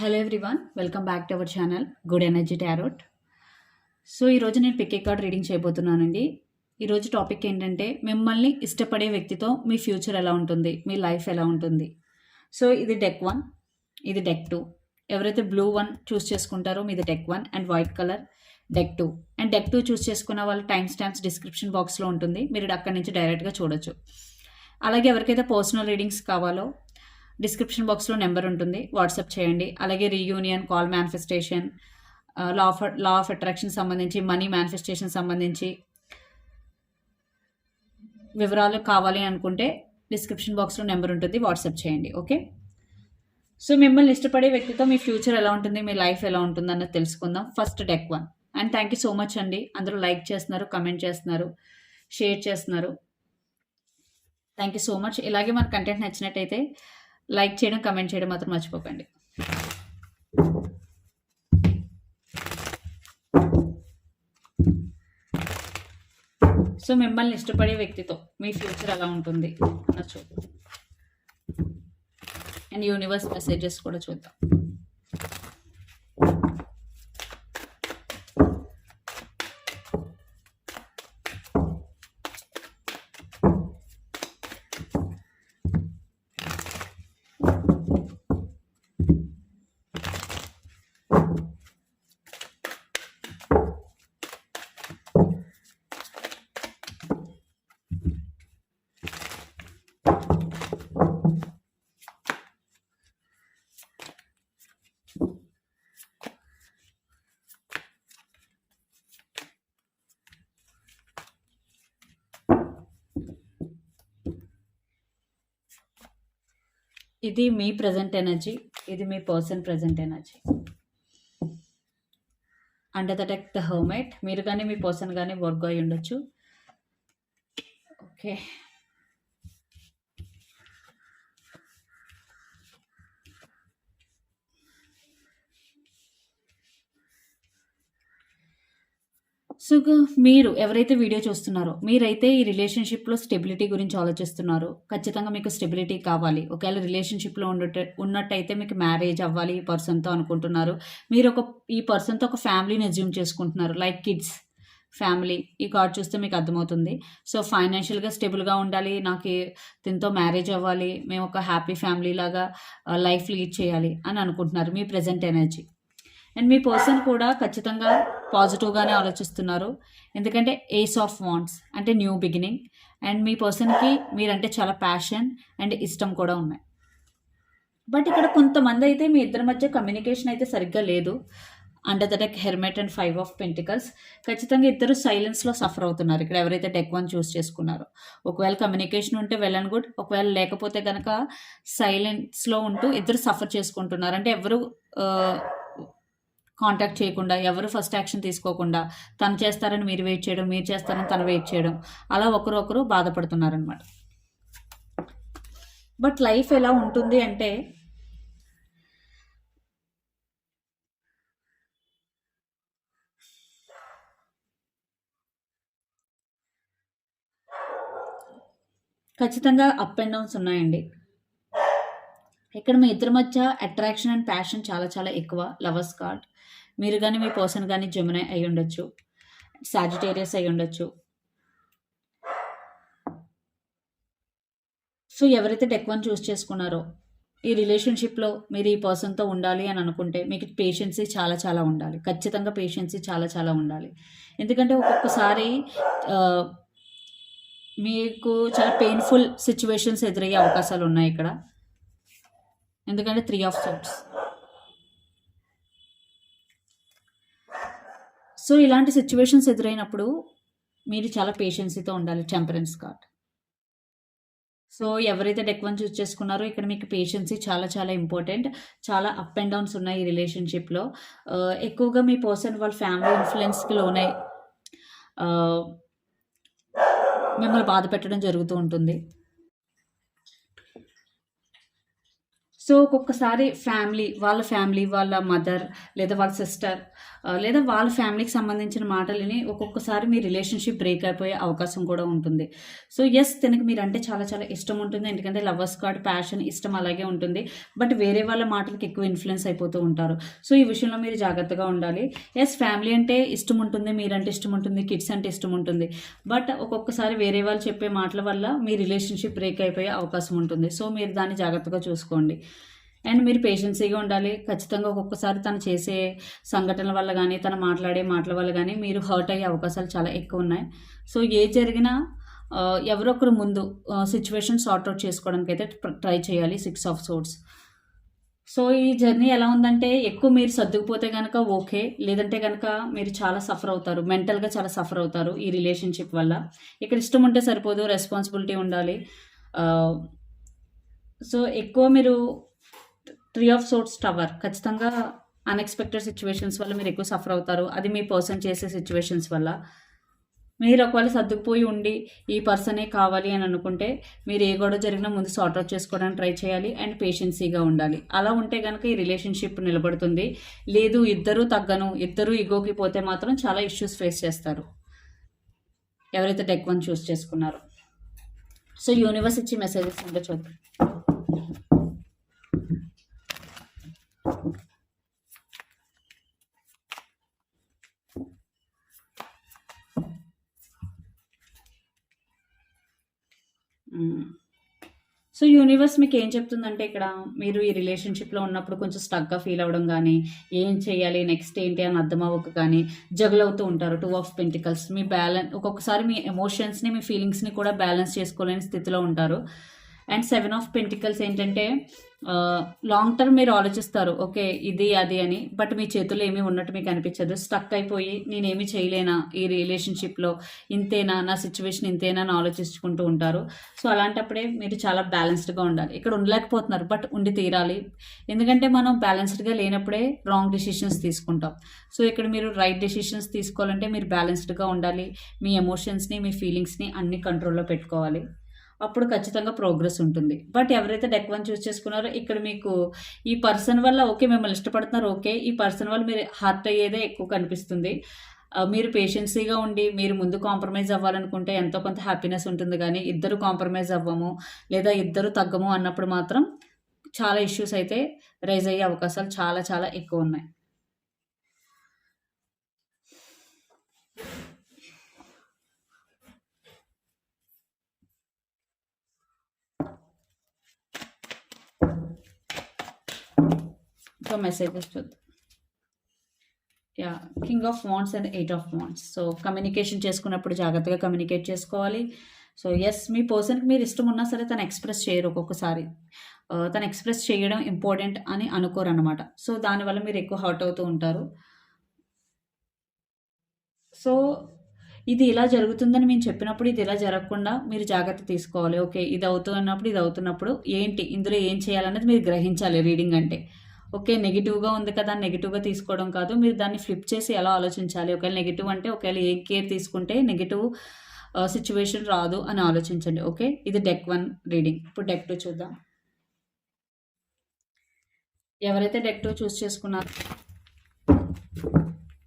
Hello everyone welcome back to our channel good energy tarot so ఈరోజు నేను pick card reading చేయబోతున్నానండి. ఈరోజు topic ఏంటంటే మిమ్మల్ని ఇష్టపడే వ్యక్తితో మీ ఫ్యూచర్ ఎలా ఉంటుంది మీ లైఫ్ ఎలా ఉంటుంది. సో ఇది డెక్ వన్ ఇది డెక్ టూ ఎవరైతే బ్లూ వన్ చూస్ చేసుకుంటారో మీది deck one and white colour deck two and deck two choose చేసుకున్న వాళ్ళు టైం స్టాంప్స్ డిస్క్రిప్షన్ బాక్స్లో ఉంటుంది. మీరు అక్కడి నుంచి డైరెక్ట్గా చూడొచ్చు. అలాగే ఎవరికైతే పర్సనల్ రీడింగ్స్ కావాలో డిస్క్రిప్షన్ బాక్స్లో నెంబర్ ఉంటుంది. వాట్సాప్ చేయండి. అలాగే reunion call manifestation law of law of attraction సంబంధించి మనీ మేనిఫెస్టేషన్ సంబంధించి వివరాలు కావాలి అనుకుంటే డిస్క్రిప్షన్ బాక్స్లో నెంబర్ ఉంటుంది. వాట్సాప్ చేయండి. ఓకే? సో మిమ్మల్ని ఇష్టపడే వ్యక్తితో మీ ఫ్యూచర్ ఎలా ఉంటుంది? మీ లైఫ్ ఎలా ఉంటుంది అన్నది తెలుసుకుందాం. First deck one. And thank you so much అండి. అందరూ లైక్ చేస్తున్నారు కమెంట్ చేస్తున్నారు షేర్ చేస్తున్నారు. Thank you so much. ఇలాగే మన కంటెంట్ నచ్చినట్టయితే లైక్ చేయడం కమెంట్ చేయడం మాత్రం మర్చిపోకండి. సో మిమ్మల్ని ఇష్టపడే వ్యక్తితో మీ ఫ్యూచర్ అలా ఉంటుంది? అన్నది చూద్దాం. అండ్ యూనివర్స్ మెసేజెస్ కూడా చూద్దాం. ఇది మీ ప్రజెంట్ ఎనర్జీ ఇది మీ person present energy under the deck the hermit మీరు కానీ మీ పర్సన్ కానీ వర్క్ అయి ఉండొచ్చు. ఓకే సో మీరు ఎవరైతే వీడియో చూస్తున్నారో మీరైతే ఈ రిలేషన్షిప్లో స్టెబిలిటీ గురించి ఆలోచిస్తున్నారు ఖచ్చితంగా మీకు స్టెబిలిటీ కావాలి. ఒకవేళ రిలేషన్షిప్లో ఉండట ఉన్నట్టయితే మీకు మ్యారేజ్ అవ్వాలి ఈ పర్సన్తో అనుకుంటున్నారు. మీరు ఒక ఈ పర్సన్తో ఒక ఫ్యామిలీని అజ్యూమ్ చేసుకుంటున్నారు. Like kids family. ఈ కార్డ్ చూస్తే మీకు అర్థమవుతుంది. సో ఫైనాన్షియల్గా స్టేబుల్గా ఉండాలి. నాకు దీంతో మ్యారేజ్ అవ్వాలి. మేము ఒక హ్యాపీ ఫ్యామిలీ లాగా లైఫ్ లీడ్ చేయాలి అని అనుకుంటున్నారు మీ ప్రజెంట్ ఎనర్జీ. అండ్ మీ పర్సన్ కూడా ఖచ్చితంగా పాజిటివ్గానే ఆలోచిస్తున్నారు. ఎందుకంటే ఏస్ ఆఫ్ వాంట్స్ అంటే న్యూ బిగినింగ్. అండ్ మీ పర్సన్కి మీరంటే చాలా ప్యాషన్ అండ్ ఇష్టం కూడా ఉన్నాయి. బట్ ఇక్కడ కొంతమంది అయితే మీ ఇద్దరి మధ్య కమ్యూనికేషన్ అయితే సరిగ్గా లేదు. Under the deck hermit and five of pentacles. ఖచ్చితంగా ఇద్దరు సైలెన్స్లో సఫర్ అవుతున్నారు. ఇక్కడ ఎవరైతే డెక్ వన్ చూస్ చేసుకున్నారో. ఒకవేళ కమ్యూనికేషన్ ఉంటే వెల్ అండ్ గుడ్. ఒకవేళ లేకపోతే కనుక సైలెన్స్లో ఉంటూ ఇద్దరు సఫర్ చేసుకుంటున్నారు. అంటే ఎవరు కాంటాక్ట్ చేయకుండా ఎవరు ఫస్ట్ యాక్షన్ తీసుకోకుండా తను చేస్తారని మీరు వెయిట్ చేయడం మీరు చేస్తారని తను వెయిట్ చేయడం అలా ఒకరొకరు బాధపడుతున్నారనమాట బట్ లైఫ్ ఎలా ఉంటుంది అంటే ఖచ్చితంగా అప్ అండ్ డౌన్స్ ఉన్నాయండి. ఇక్కడ మీ ఇద్దరి మధ్య అట్రాక్షన్ అండ్ ప్యాషన్ చాలా చాలా ఎక్కువ. లవర్స్ కార్డ్ మీరు కానీ మీ పర్సన్ కానీ జమునై అయి ఉండొచ్చు. సాజిటేరియస్ అయి ఉండొచ్చు. సో ఎవరైతే టెక్ వన్ చూస్ చేసుకున్నారో ఈ రిలేషన్షిప్లో మీరు ఈ పర్సన్తో ఉండాలి అని అనుకుంటే మీకు పేషెన్సీ చాలా చాలా ఉండాలి. ఖచ్చితంగా పేషెన్సీ చాలా చాలా ఉండాలి. ఎందుకంటే ఒక్కొక్కసారి మీకు చాలా పెయిన్ఫుల్ సిచ్యువేషన్స్ ఎదురయ్యే అవకాశాలు ఉన్నాయి ఇక్కడ. ఎందుకంటే త్రీ ఆఫ్ సోట్స్ సో ఇలాంటి సిచ్యువేషన్స్ ఎదురైనప్పుడు మీరు చాలా పేషెన్సీతో ఉండాలి టెంపరెన్స్ కార్డ్ సో ఎవరైతే డెక్ వన్ చూస్ చేసుకున్నారో ఇక్కడ మీకు పేషెన్సీ చాలా చాలా ఇంపార్టెంట్ చాలా అప్ అండ్ డౌన్స్ ఉన్నాయి ఈ రిలేషన్షిప్లో uh, ఎక్కువగా మీ పర్సన్ వాళ్ళ ఫ్యామిలీ ఇన్ఫ్లుయెన్స్కి లోనే మిమ్మల్ని బాధ పెట్టడం జరుగుతూ ఉంటుంది. సో ఒక్కొక్కసారి ఫ్యామిలీ వాళ్ళ ఫ్యామిలీ వాళ్ళ మదర్ లేదా వాళ్ళ సిస్టర్ లేదా వాళ్ళ ఫ్యామిలీకి సంబంధించిన మాటలని ఒక్కొక్కసారి మీ రిలేషన్షిప్ బ్రేక్ అయిపోయే అవకాశం కూడా ఉంటుంది. సో ఎస్ తనకి మీరంటే చాలా చాలా ఇష్టం ఉంటుంది. ఎందుకంటే లవర్స్ కార్డ్ ప్యాషన్ ఇష్టం అలాగే ఉంటుంది. బట్ వేరే వాళ్ళ మాటలకి ఎక్కువ ఇన్ఫ్లుయెన్స్ అయిపోతూ ఉంటారు. సో ఈ విషయంలో మీరు జాగ్రత్తగా ఉండాలి. ఎస్ ఫ్యామిలీ అంటే ఇష్టం ఉంటుంది మీరంటే ఇష్టం ఉంటుంది కిడ్స్ అంటే ఇష్టం ఉంటుంది. బట్ ఒక్కొక్కసారి వేరే వాళ్ళు చెప్పే మాటల వల్ల మీ రిలేషన్షిప్ బ్రేక్ అయిపోయే అవకాశం ఉంటుంది. సో మీరు దాన్ని జాగ్రత్తగా చూసుకోండి. అండ్ మీరు పేషెన్సీగా ఉండాలి. ఖచ్చితంగా ఒక్కొక్కసారి తను చేసే సంఘటనల వల్ల కానీ తను మాట్లాడే మాటల వల్ల కానీ మీరు హర్ట్ అయ్యే అవకాశాలు చాలా ఎక్కువ ఉన్నాయి. సో ఏ జరిగినా ఎవరొకరు ముందు సిచ్యువేషన్ సార్ట్అవుట్ చేసుకోవడానికి అయితే ట్రై చేయాలి. సిక్స్ ఆఫ్ సోర్ట్స్ సో ఈ జర్నీ ఎలా ఉందంటే ఎక్కువ మీరు సర్దుకుపోతే కనుక ఓకే లేదంటే కనుక మీరు చాలా సఫర్ అవుతారు. మెంటల్గా చాలా సఫర్ అవుతారు ఈ రిలేషన్షిప్ వల్ల. ఇక్కడ ఇష్టం ఉంటే సరిపోదు రెస్పాన్సిబిలిటీ ఉండాలి. సో ఎక్కువ మీరు ట్రీ ఆఫ్ సోర్ట్స్ టవర్ ఖచ్చితంగా అన్ఎక్స్పెక్టెడ్ సిచ్యువేషన్స్ వల్ల మీరు ఎక్కువ సఫర్ అవుతారు. అది మీ పర్సన్ చేసే సిచ్యువేషన్స్ వల్ల. మీరు ఒకవేళ సర్దుకుపోయి ఉండి ఈ పర్సనే కావాలి అని అనుకుంటే మీరు ఏ గొడవ జరిగినా ముందు సార్ట్ అవుట్ చేసుకోవడానికి ట్రై చేయాలి అండ్ పేషెన్సీగా ఉండాలి. అలా ఉంటే కనుక ఈ రిలేషన్షిప్ నిలబడుతుంది. లేదు ఇద్దరు తగ్గను. ఇద్దరు ఇగోకి పోతే మాత్రం చాలా ఇష్యూస్ ఫేస్ చేస్తారు. ఎవరైతే టెక్ వన్ చూస్ చేసుకున్నారో. సో యూనివర్స్ ఇచ్చి మెసేజెస్ ఉంటే చూద్దాం. సో యూనివర్స్ మీకు ఏం చెప్తుందంటే ఇక్కడ మీరు ఈ రిలేషన్షిప్లో ఉన్నప్పుడు కొంచెం స్టక్గా ఫీల్ అవ్వడం కానీ ఏం చేయాలి నెక్స్ట్ ఏంటి అని అర్థం అవ్వక కానీ జగల్ అవుతూ ఉంటారు. టూ ఆఫ్ పెంటికల్స్ మీ బ్యాలెన్స్ ఒక్కొక్కసారి మీ ఎమోషన్స్ని మీ ఫీలింగ్స్ని కూడా బ్యాలెన్స్ చేసుకోలేని స్థితిలో ఉంటారు. అండ్ సెవెన్ ఆఫ్ పెంటికల్స్ ఏంటంటే లాంగ్ టర్మ్ మీరు ఆలోచిస్తారు ఓకే ఇది అది అని బట్ మీ చేతుల్లో ఏమీ ఉన్నట్టు మీకు అనిపించదు. స్టక్ అయిపోయి నేనేమి చేయలేనా ఈ రిలేషన్షిప్లో ఇంతేనా? నా సిచ్యువేషన్ ఇంతేనా? అని ఆలోచించుకుంటూ ఉంటారు. సో అలాంటప్పుడే మీరు చాలా బ్యాలెన్స్డ్గా ఉండాలి. ఇక్కడ ఉండలేకపోతున్నారు బట్ ఉండి తీరాలి. ఎందుకంటే మనం బ్యాలెన్స్డ్గా లేనప్పుడే రాంగ్ డెసిషన్స్ తీసుకుంటాం. సో ఇక్కడ మీరు రైట్ డెసిషన్స్ తీసుకోవాలంటే మీరు బ్యాలెన్స్డ్గా ఉండాలి. మీ ఎమోషన్స్ని మీ ఫీలింగ్స్ని అన్ని కంట్రోల్లో పెట్టుకోవాలి. అప్పుడు ఖచ్చితంగా ప్రోగ్రెస్ ఉంటుంది. బట్ ఎవరైతే డెక్ వన్ చూస్ చేసుకున్నారో ఇక్కడ మీకు ఈ పర్సన్ వల్ల ఓకే మిమ్మల్ని ఇష్టపడుతున్నారు ఓకే ఈ పర్సన్ వల్ల మీరు హర్ట్ అయ్యేదే ఎక్కువ కనిపిస్తుంది. మీరు పేషెన్సీగా ఉండి మీరు ముందు కాంప్రమైజ్ అవ్వాలనుకుంటే ఎంతో కొంత హ్యాపీనెస్ ఉంటుంది కానీ ఇద్దరు కాంప్రమైజ్ అవ్వము లేదా ఇద్దరు తగ్గము అన్నప్పుడు మాత్రం చాలా ఇష్యూస్ అయితే రైజ్ అయ్యే అవకాశాలు చాలా చాలా ఎక్కువ ఉన్నాయి. ఇంకా మెసేజెస్ చూద్దాం yeah king of wands and eight of wands so communication చేసుకున్నప్పుడు జాగ్రత్తగా కమ్యూనికేట్ చేసుకోవాలి. సో ఎస్ మీ పర్సన్కి మీరు ఇష్టం ఉన్నా సరే తను ఎక్స్ప్రెస్ చేయరు ఒక్కొక్కసారి. తను ఎక్స్ప్రెస్ చేయడం ఇంపార్టెంట్ అని అనుకోరు అనమాట సో దానివల్ల మీరు ఎక్కువ హర్ట్ అవుతూ ఉంటారు. సో ఇది ఇలా జరుగుతుందని మేము చెప్పినప్పుడు ఇది ఇలా జరగకుండా మీరు జాగ్రత్త తీసుకోవాలి. ఓకే ఇది అవుతున్నప్పుడు ఇది అవుతున్నప్పుడు ఏంటి ఇందులో ఏం చేయాలనేది మీరు గ్రహించాలి రీడింగ్ అంటే. ఓకే నెగిటివ్గా ఉంది కదా నెగిటివ్గా తీసుకోవడం కాదు. మీరు దాన్ని ఫ్లిప్ చేసి ఎలా ఆలోచించాలి? ఒకవేళ నెగిటివ్ అంటే ఒకవేళ ఏ కేర్ తీసుకుంటే నెగిటివ్ సిచ్యువేషన్ రాదు అని ఆలోచించండి. ఓకే ఇది డెక్ వన్ రీడింగ్ ఇప్పుడు డెక్ టూ చూద్దాం. ఎవరైతే డెక్ టూ చూస్ చేసుకున్నారో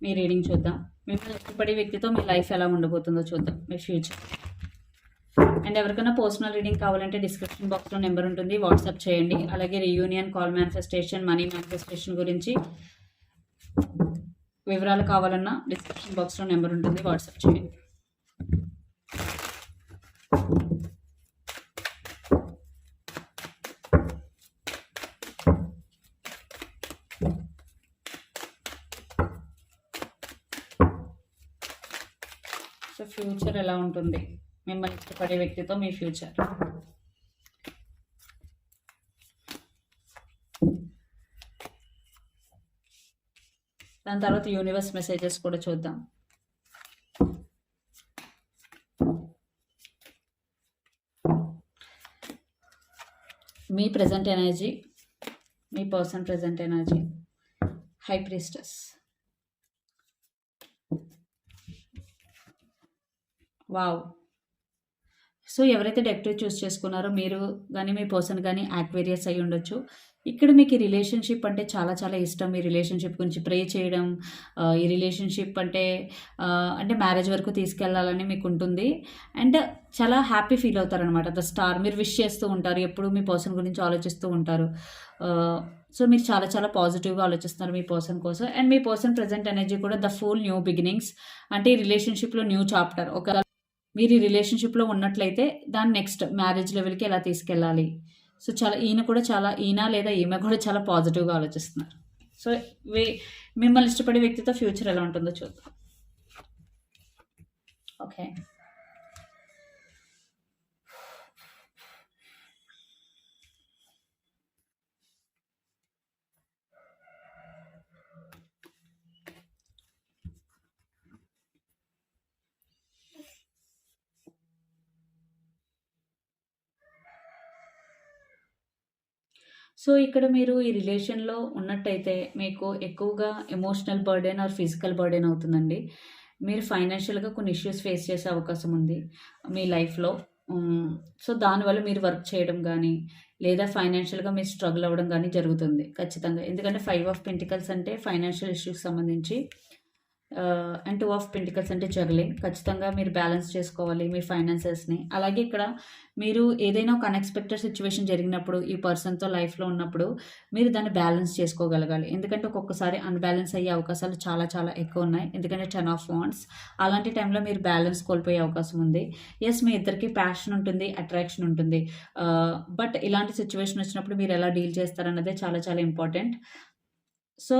మీ రీడింగ్ చూద్దాం. మిమ్మల్ని ఇష్టపడే వ్యక్తితో మీ లైఫ్ ఎలా ఉండబోతుందో చూద్దాం. మీ ఫ్యూచర్. అండ్ ఎవరికైనా పర్సనల్ రీడింగ్ కావాలంటే డిస్క్రిప్షన్ బాక్స్లో నెంబర్ ఉంటుంది. వాట్సాప్ చేయండి. అలాగే reunion call manifestation money manifestation గురించి వివరాలు కావాలన్నా డిస్క్రిప్షన్ బాక్స్లో నెంబర్ ఉంటుంది. వాట్సాప్ చేయండి సో ఫ్యూచర్ ఎలా ఉంటుంది మిమ్మల్ని ఇష్టపడే వ్యక్తితో మీ ఫ్యూచర్. దాని తర్వాత యూనివర్స్ మెసేజెస్ కూడా చూద్దాం. మీ ప్రజెంట్ ఎనర్జీ మీ person present energy high priestess wow so ఎవరైతే డెక్టివ్ చూస్ చేసుకున్నారో మీరు కానీ మీ పర్సన్ కానీ యాక్వేరియస్ అయి ఉండొచ్చు ఇక్కడ మీకు ఈ రిలేషన్‌షిప్ అంటే చాలా చాలా ఇష్టం. ఈ రిలేషన్‌షిప్ గురించి ప్రే చేయడం, ఈ రిలేషన్‌షిప్ అంటే అంటే మ్యారేజ్ వరకు తీసుకెళ్ళాలని మీకుంటుంది. అండ్ చాలా హ్యాపీ ఫీల్ అవుతారనమాట. ద స్టార్ మీరు విష్ చేస్తూ ఉంటారు. ఎప్పుడు మీ పర్సన్ గురించి ఆలోచిస్తూ ఉంటారు. సో, మీరు చాలా చాలా పాజిటివ్‌గా ఆలోచిస్తున్నారు మీ పర్సన్ కోసం. అండ్ మీ పర్సన్ ప్రెజెంట్ ఎనర్జీ కూడా ద ఫుల్ న్యూ బిగినింగ్స్ అంటే ఈ రిలేషన్‌షిప్‌లో న్యూ చాప్టర్. ఒక మీరు ఈ రిలేషన్‌షిప్‌లో ఉన్నట్లయితే దాన్ని నెక్స్ట్ మ్యారేజ్ లెవెల్‌కి ఎలా తీసుకెళ్ళాలి. సో, చాలా ఈయన కూడా చాలా ఈయన లేదా ఈమె కూడా చాలా పాజిటివ్‌గా ఆలోచిస్తున్నారు. సో, వే మిమ్మల్ని ఇష్టపడే వ్యక్తితో ఫ్యూచర్ ఎలా ఉంటుందో చూద్దాం. ఓకే. సో, ఇక్కడ మీరు ఈ రిలేషన్‌లో ఉన్నట్టయితే మీకు ఎక్కువగా emotional burden or physical burden అవుతుందండి. మీరు ఫైనాన్షియల్‌గా కొన్ని ఇష్యూస్ ఫేస్ చేసే అవకాశం ఉంది మీ లైఫ్‌లో. సో, దానివల్ల మీరు వర్క్ చేయడం కానీ లేదా ఫైనాన్షియల్‌గా మీరు స్ట్రగుల్ అవ్వడం కానీ జరుగుతుంది ఖచ్చితంగా. ఎందుకంటే ఫైవ్ ఆఫ్ పెంటికల్స్ అంటే ఫైనాన్షియల్ ఇష్యూస్ సంబంధించి అండ్ టూ ఆఫ్ పెంటికల్స్ అంటే జగ్లింగ్. ఖచ్చితంగా మీరు బ్యాలెన్స్ చేసుకోవాలి మీ ఫైనాన్సెస్‌ని. అలాగే ఇక్కడ మీరు ఏదైనా ఒక అన్‌ఎక్స్‌పెక్టెడ్ సిచ్యువేషన్ జరిగినప్పుడు ఈ పర్సన్‌తో లైఫ్‌లో ఉన్నప్పుడు మీరు దాన్ని బ్యాలెన్స్ చేసుకోగలగాలి. ఎందుకంటే ఒక్కొక్కసారి అన్‌బ్యాలెన్స్ అయ్యే అవకాశాలు చాలా చాలా ఎక్కువ ఉన్నాయి ఎందుకంటే 10 ఆఫ్ వాండ్స్ అలాంటి టైంలో మీరు బ్యాలెన్స్ కోల్పోయే అవకాశం ఉంది. ఎస్ మీ ఇద్దరికీ ప్యాషన్ ఉంటుంది. అట్రాక్షన్ ఉంటుంది. బట్ ఇలాంటి సిచ్యువేషన్ వచ్చినప్పుడు మీరు ఎలా డీల్ చేస్తారన్నదే చాలా చాలా ఇంపార్టెంట్. సో,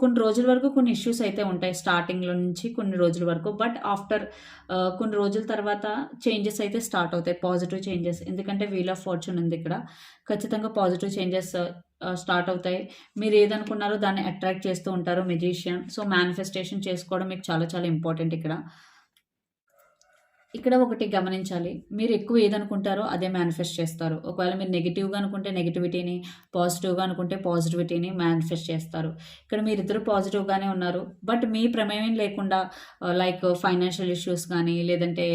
కొన్ని రోజుల వరకు కొన్ని ఇష్యూస్ అయితే ఉంటాయి. స్టార్టింగ్‌లో నుంచి కొన్ని రోజుల వరకు. బట్ ఆఫ్టర్ uh, కొన్ని రోజుల తర్వాత చేంజెస్ అయితే స్టార్ట్ అవుతాయి. Positive changes. ఎందుకంటే వీల్ ఆఫ్ ఫార్చ్యూన్ ఉంది ఇక్కడ. ఖచ్చితంగా పాజిటివ్ చేంజెస్ స్టార్ట్ అవుతాయి. మీరు ఏదనుకున్నారో దాన్ని అట్రాక్ట్ చేస్తూ ఉంటారు మెజిషియన్. సో, మేనిఫెస్టేషన్ చేసుకోవడం మీకు చాలా చాలా ఇంపార్టెంట్ ఇక్కడ. ఇక్కడ ఒకటి గమనించాలి. మీరు ఎక్కువ ఏదనుకుంటారో అదే మేనిఫెస్ట్ చేస్తారు. ఒకవేళ మీరు నెగిటివ్గా అనుకుంటే నెగిటివిటీని పాజిటివ్‌గా అనుకుంటే పాజిటివిటీని మేనిఫెస్ట్ చేస్తారు. ఇక్కడ మీరిద్దరు పాజిటివ్‌గానే ఉన్నారు. బట్ మీ ప్రమేయం లేకుండా లైక్ ఫైనాన్షియల్ ఇష్యూస్ కానీ లేదంటే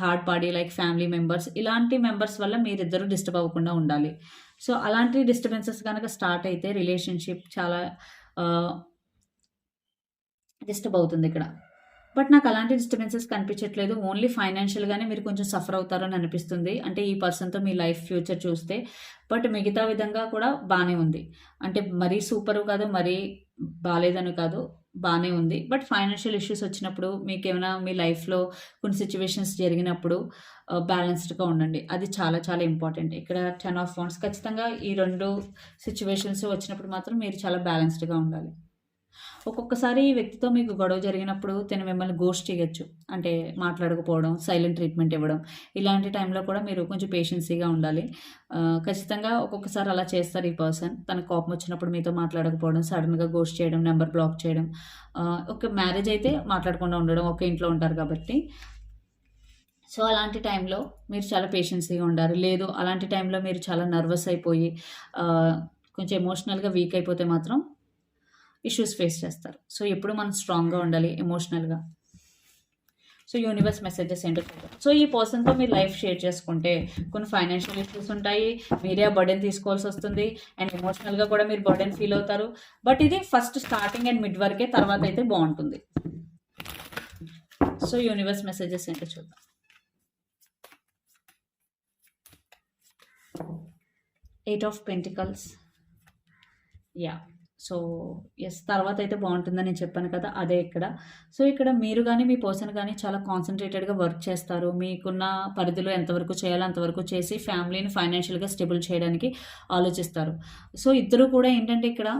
third party like family members ఇలాంటి మెంబర్స్ వల్ల మీరిద్దరు డిస్టర్బ్ అవ్వకుండా ఉండాలి. సో, అలాంటి డిస్టర్బెన్సెస్ కనుక స్టార్ట్ అయితే రిలేషన్‌షిప్ చాలా uh, డిస్టర్బ్ అవుతుంది ఇక్కడ బట్ నాకు అలాంటి డిస్టర్బెన్సెస్ కనిపించట్లేదు. ఓన్లీ ఫైనాన్షియల్‌గానే మీరు కొంచెం సఫర్ అవుతారని అనిపిస్తుంది. అంటే ఈ పర్సన్‌తో మీ లైఫ్ ఫ్యూచర్ చూస్తే. బట్ మిగతా విధంగా కూడా బాగానే ఉంది. అంటే మరీ సూపర్ కాదు, మరీ బాగాలేదని కాదు. బాగానే ఉంది. బట్ ఫైనాన్షియల్ ఇష్యూస్ వచ్చినప్పుడు మీకు ఏమైనా మీ లైఫ్‌లో కొన్ని సిచ్యువేషన్స్ జరిగినప్పుడు బ్యాలెన్స్డ్‌గా ఉండండి. అది చాలా చాలా ఇంపార్టెంట్. ఇక్కడ 10 ఆఫ్ ఫోన్స్ ఖచ్చితంగా ఈ రెండు సిచ్యువేషన్స్ వచ్చినప్పుడు మాత్రం మీరు చాలా బ్యాలెన్స్డ్‌గా ఉండాలి. ఒక్కొక్కసారి ఈ వ్యక్తితో మీకు గొడవ జరిగినప్పుడు తను మిమ్మల్ని గోస్ట్ చేయొచ్చు. అంటే మాట్లాడకపోవడం, సైలెంట్ ట్రీట్మెంట్ ఇవ్వడం. ఇలాంటి టైంలో కూడా మీరు కొంచెం పేషెన్సీగా ఉండాలి. ఖచ్చితంగా ఒక్కొక్కసారి అలా చేస్తారు ఈ పర్సన్. తనకు కోపం వచ్చినప్పుడు మీతో మాట్లాడకపోవడం, సడన్గా గోస్ట్ చేయడం, నెంబర్ బ్లాక్ చేయడం. ఒక మ్యారేజ్ అయితే మాట్లాడకుండా ఉండడం. ఒకే ఇంట్లో ఉంటారు కాబట్టి. సో, అలాంటి టైంలో మీరు చాలా పేషెన్సీగా ఉండాలి. లేదు అలాంటి టైంలో మీరు చాలా నర్వస్ అయిపోయి కొంచెం ఎమోషనల్‌గా వీక్ అయిపోతే మాత్రం ఇష్యూస్ ఫేస్ చేస్తారు. సో, ఎప్పుడు మనం స్ట్రాంగ్‌గా ఉండాలి ఎమోషనల్‌గా. సో, యూనివర్స్ మెసేజెస్ ఏంటో చూద్దాం. సో, ఈ పర్సన్‌తో మీరు లైఫ్ షేర్ చేసుకుంటే కొన్ని ఫైనాన్షియల్ ఇష్యూస్ ఉంటాయి. మీరే ఆ బర్డెన్ తీసుకోవాల్సి వస్తుంది అండ్ ఎమోషనల్‌గా కూడా మీరు బర్డెన్ ఫీల్ అవుతారు. బట్ ఇది ఫస్ట్ స్టార్టింగ్ అండ్ మిడ్ వరకే తర్వాత అయితే బాగుంటుంది సో, యూనివర్స్ మెసేజెస్ ఏంటో చూద్దాం. Eight of pentacles. Yeah so, yes తర్వాత అయితే బాగుంటుందని నేను చెప్పాను కదా! అదే ఇక్కడ. సో, ఇక్కడ మీరు కానీ మీ పర్సన్ కానీ చాలా కాన్సన్ట్రేటెడ్గా వర్క్ చేస్తారు. మీకున్న పరిధిలో ఎంతవరకు చేయాలో అంతవరకు చేసి ఫ్యామిలీని ఫైనాన్షియల్‌గా స్టేబుల్ చేయడానికి ఆలోచిస్తారు. సో, ఇద్దరు కూడా ఏంటంటే ఇక్కడ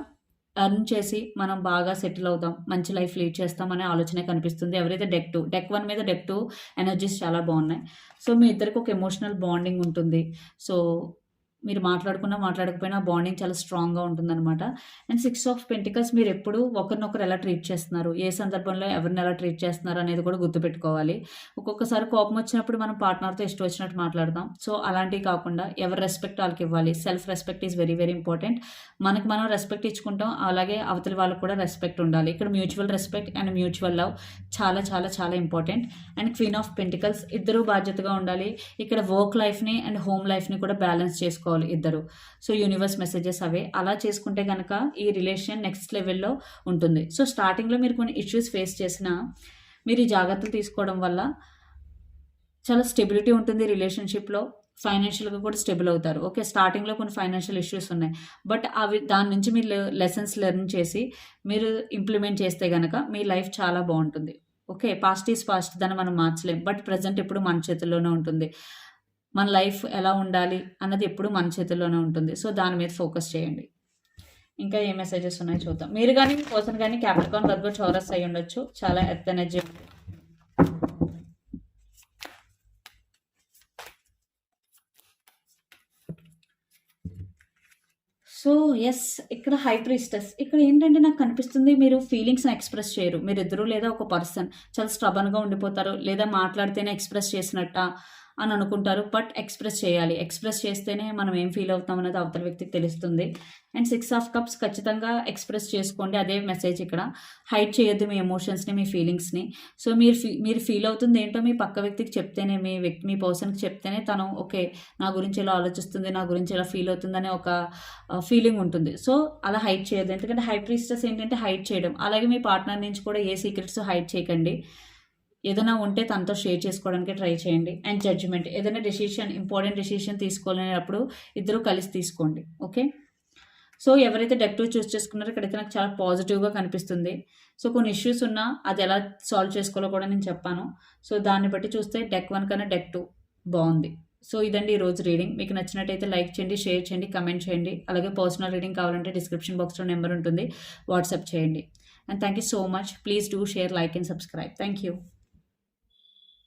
అర్న్ చేసి మనం బాగా సెటిల్ అవుదాం. మంచి లైఫ్ లీడ్ చేస్తాం అనే ఆలోచనే కనిపిస్తుంది. ఎవరైతే డెక్ టూ డెక్ వన్ మీద డెక్ టూ ఎనర్జీస్ చాలా బాగున్నాయి సో, మీ ఇద్దరికి ఒక ఎమోషనల్ బాండింగ్ ఉంటుంది. సో, మీరు మాట్లాడుకున్నా, మాట్లాడకపోయినా బాండింగ్ చాలా స్ట్రాంగ్‌గా ఉంటుందన్నమాట అండ్ సిక్స్ ఆఫ్ పెంటికల్స్ మీరు ఎప్పుడు ఒకరినొకరు ఎలా ట్రీట్ చేస్తున్నారు? ఏ సందర్భంలో ఎవరిని ఎలా ట్రీట్ చేస్తున్నారు అనేది కూడా గుర్తుపెట్టుకోవాలి. ఒక్కొక్కసారి కోపం వచ్చినప్పుడు మనం పార్ట్నర్‌తో ఇష్టం వచ్చినట్టు మాట్లాడదాం సో, అలాంటివి కాకుండా ఎవరి రెస్పెక్ట్ వాళ్ళకి ఇవ్వాలి self respect is very very important. మనకు మనం రెస్పెక్ట్ ఇచ్చుకుంటాం. అలాగే అవతలి వాళ్ళకి కూడా రెస్పెక్ట్ ఉండాలి. ఇక్కడ mutual respect and mutual love చాలా చాలా చాలా important. And queen of pentacles ఇద్దరూ బాధ్యతగా ఉండాలి. ఇక్కడ వర్క్ లైఫ్‌ని అండ్ హోమ్ లైఫ్‌ని కూడా బ్యాలెన్స్ చేసుకోవాలి. చేసుకోవాలి ఇద్దరు. సో యూనివర్స్ మెసేజెస్ అవే. అలా చేసుకుంటే కనుక ఈ రిలేషన్ నెక్స్ట్ లెవెల్లో ఉంటుంది. సో స్టార్టింగ్లో మీరు కొన్ని ఇష్యూస్ ఫేస్ చేసినా మీరు ఈ జాగ్రత్తలు తీసుకోవడం వల్ల చాలా స్టెబిలిటీ ఉంటుంది రిలేషన్షిప్లో ఫైనాన్షియల్గా కూడా స్టెబుల్ అవుతారు. ఓకే స్టార్టింగ్లో కొన్ని ఫైనాన్షియల్ ఇష్యూస్ ఉన్నాయి. బట్ అవి దాని నుంచి మీరు లెసన్స్ లెర్న్ చేసి మీరు ఇంప్లిమెంట్ చేస్తే కనుక మీ లైఫ్ చాలా బాగుంటుంది. ఓకే పాస్ట్ ఈజ్ పాస్ట్ దాన్ని మనం మార్చలేం. బట్ ప్రజెంట్ ఎప్పుడు మన చేతుల్లోనే ఉంటుంది. మన లైఫ్ ఎలా ఉండాలి అన్నది ఎప్పుడు మన చేతుల్లోనే ఉంటుంది. సో దాని మీద ఫోకస్ చేయండి. ఇంకా ఏ మెసేజెస్ ఉన్నాయో చూద్దాం. మీరు కానీ మీ పర్సన్ కానీ క్యాపిటకాన్ వర్గో చౌరస్ అయి ఉండొచ్చు. చాలా ఎర్త్ ఎనర్జీ ఉంది. సో ఎస్ ఇక్కడ హై ప్రీస్టెస్ ఇక్కడ ఏంటంటే నాకు కనిపిస్తుంది మీరు ఫీలింగ్స్ని ఎక్స్ప్రెస్ చేయరు. మీరు ఇద్దరు లేదా ఒక పర్సన్ చాలా స్ట్రబన్గా ఉండిపోతారు లేదా మాట్లాడితేనే ఎక్స్ప్రెస్ చేసినట్ట? అని అనుకుంటారు. బట్ ఎక్స్ప్రెస్ చేయాలి. ఎక్స్ప్రెస్ చేస్తేనే మనం ఏం ఫీల్ అవుతాం అనేది అవతల వ్యక్తికి తెలుస్తుంది. అండ్ సిక్స్ ఆఫ్ కప్స్ ఖచ్చితంగా ఎక్స్ప్రెస్ చేసుకోండి. అదే మెసేజ్ ఇక్కడ. హైడ్ చేయొద్దు మీ ఎమోషన్స్ని మీ ఫీలింగ్స్ని. సో మీరు ఫీ మీరు ఫీల్ అవుతుంది ఏంటో మీ పక్క వ్యక్తికి చెప్తేనే మీ వ్యక్తి మీ పర్సన్కి చెప్తేనే తను ఓకే నా గురించి ఇలా ఆలోచిస్తుంది నా గురించి ఇలా ఫీల్ అవుతుంది అనే ఒక ఫీలింగ్ ఉంటుంది. సో అలా హైడ్ చేయొద్దు. ఎందుకంటే హై రిస్టర్స్ ఏంటంటే హైడ్ చేయడం. అలాగే మీ పార్ట్నర్ నుంచి కూడా ఏ సీక్రెట్స్ హైడ్ చేయకండి. ఏదైనా ఉంటే తనతో షేర్ చేసుకోవడానికి ట్రై చేయండి. And judgement. ఏదైనా డెసిషన్ ఇంపార్టెంట్ డెసిషన్ తీసుకోలేనప్పుడు ఇద్దరు కలిసి తీసుకోండి. ఓకే? సో ఎవరైతే డెక్ టూ చూస్ చేసుకున్నారో ఇక్కడైతే నాకు చాలా పాజిటివ్గా కనిపిస్తుంది. సో కొన్ని ఇష్యూస్ ఉన్నా అది ఎలా సాల్వ్ చేసుకోవాలో కూడా నేను చెప్పాను. సో దాన్ని బట్టి చూస్తే డెక్ వన్ కన్నా డెక్ టూ బాగుంది. సో ఇదండి ఈరోజు రీడింగ్. మీకు నచ్చినట్టయితే లైక్ చేయండి షేర్ చేయండి కమెంట్ చేయండి. అలాగే పర్సనల్ రీడింగ్ కావాలంటే డిస్క్రిప్షన్ బాక్స్లో నెంబర్ ఉంటుంది. వాట్సాప్ చేయండి. And thank you so much. Please do share like and subscribe. Thank you.